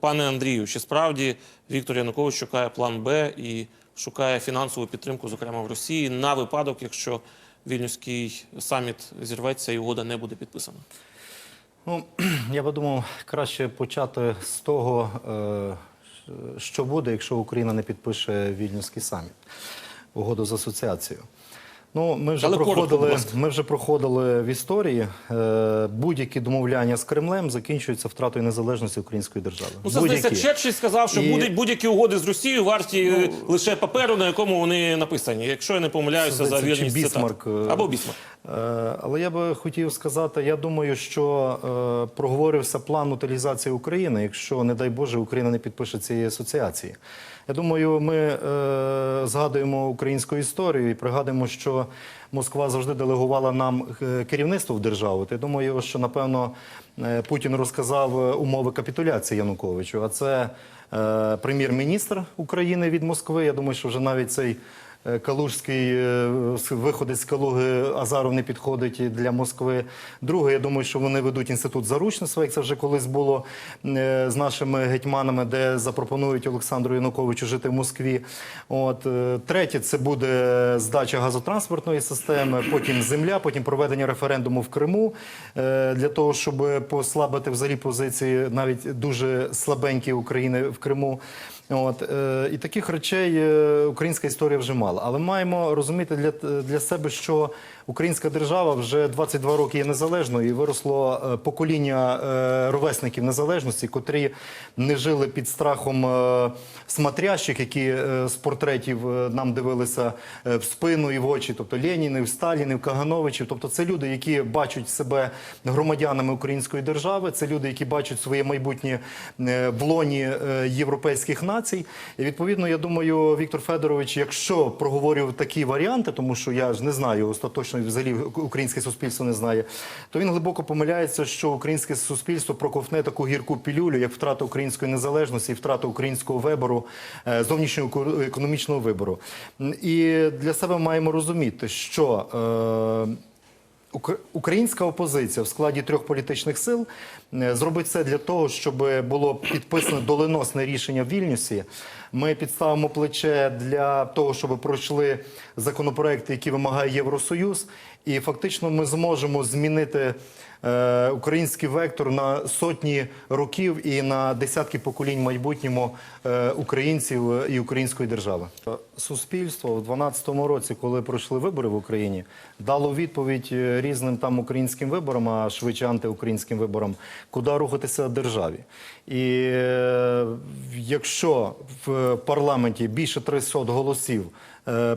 Пане Андрію, чи справді Віктор Янукович шукає план Б і шукає фінансову підтримку, зокрема в Росії, на випадок, якщо вільнюський саміт зірветься і угода не буде підписана? Ну, я би думав, краще почати з того, е, що буде, якщо Україна не підпише Вільнюський саміт, угоду з асоціацією. Ну, ми вже Але проходили, ми вже проходили в історії. Е, будь-які домовляння з Кремлем закінчуються втратою незалежності української держави. Ну, це здається, Черчилль сказав, що І- Ну, будуть будь-які угоди з Росією варті е, лише паперу, на якому вони написані. Якщо я не помиляюся за вірність. Бісмарк, е, Або Бісмарк. Е, Але я би хотів сказати, я думаю, що е, проговорився план утилізації України, якщо, не дай Боже, Україна не підпише цієї асоціації. Я думаю, ми е, згадуємо українську історію і пригадуємо, що Москва завжди делегувала нам е, керівництво в державу. Я думаю, що напевно е, Путін розказав е, умови капітуляції Януковичу. А це прем'єр-міністр України від Москви. Я думаю, що вже навіть цей. Е, Калужський е, виходець з Калуги Азаров не підходить для Москви. Друге, я думаю, що вони ведуть інститут заручництва, як це вже колись було е, з нашими гетьманами, де запропонують Олександру Януковичу жити в Москві. От третє, це буде здача газотранспортної системи, потім земля, потім проведення референдуму в Криму для того, щоб послабити взагалі позиції навіть дуже слабенькі України в Криму. От е, і таких речей е, українська історія вже мала. Але маємо розуміти для, для себе, що українська держава вже 22 роки є незалежною і виросло е, покоління ровесників незалежності, котрі не жили під страхом смотрящих, які з портретів нам дивилися в спину і в очі, тобто Ленінів, Сталінів, Кагановичів. Тобто це люди, які бачать себе громадянами української держави, це люди, які бачать своє майбутнє в лоні європейських націй. І відповідно, я думаю, Віктор Федорович, якщо проговорював такі варіанти, тому що я ж не знаю остаточно, взагалі українське суспільство не знає, то він глибоко помиляється, що українське суспільство проковтне таку гірку пілюлю, як втрата української незалежності втрата українського вибору, е, зовнішнього еко- економічного вибору. І для себе маємо розуміти, що. е, Українська опозиція в складі трьох політичних сил е, зробить все для того, щоб було підписано доленосне рішення в Вільнюсі. Ми підставимо плече для того, щоб пройшли законопроекти, які вимагає Євросоюз, і фактично ми зможемо змінити е, український вектор на сотні років і на десятки поколінь майбутньому е, українців е, і української держави. Суспільство в 2012 році, коли пройшли вибори в Україні, дало відповідь різним там українським виборам, а швидше антиукраїнським виборам, куди рухатися державі. І якщо в парламенті більше 300 голосів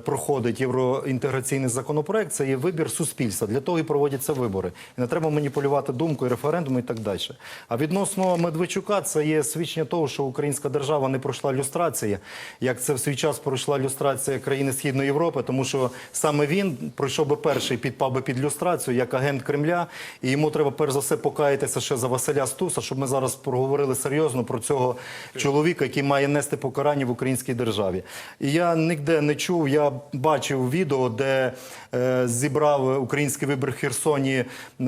проходить євроінтеграційний законопроект, це є вибір суспільства. Для того і проводяться вибори. І не треба маніпулювати думкою, референдуму і так далі. А відносно Медведчука, це є свідчення того, що українська держава не пройшла люстрації, як це в свій час пройшла люстрація країни Східної Європи, тому що саме він пройшов би перший, підпав би під люстрацію як агент Кремля, і йому треба перш за все покаятися ще за Василя Стуса, щоб ми зараз проговорили серйозно про цього чоловіка, який має нести покарання в українській державі. І я ніде не чув, я бачив відео, де е, зібрав український вибір в Херсоні,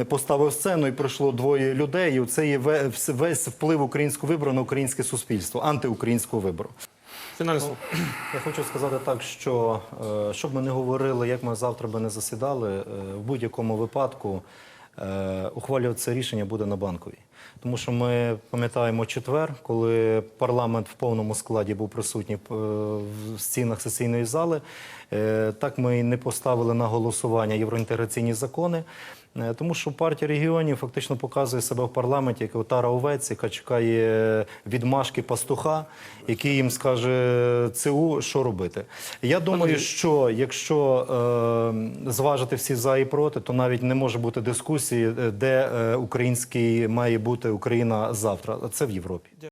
поставив сцену і прийшло двоє людей. І це є ве- весь вплив українського вибору на українське суспільство, антиукраїнського вибору. Фінальне. Я хочу сказати так, що е, щоб ми не говорили, як ми завтра би не засідали, е, в будь-якому випадку ухвалювати це рішення буде на банковій. Тому що ми пам'ятаємо четвер, коли парламент в повному складі був присутній е, в стінах сесійної зали. Е, Так ми і не поставили на голосування євроінтеграційні закони. Е, Тому що партія регіонів фактично показує себе в парламенті як отара овець, яка чекає відмашки пастуха, який їм скаже ЦУ, що робити. Я думаю, що якщо е, зважити всі за і проти, то навіть не може бути дискусії, де е, український має бути Україна завтра. Це в Європі.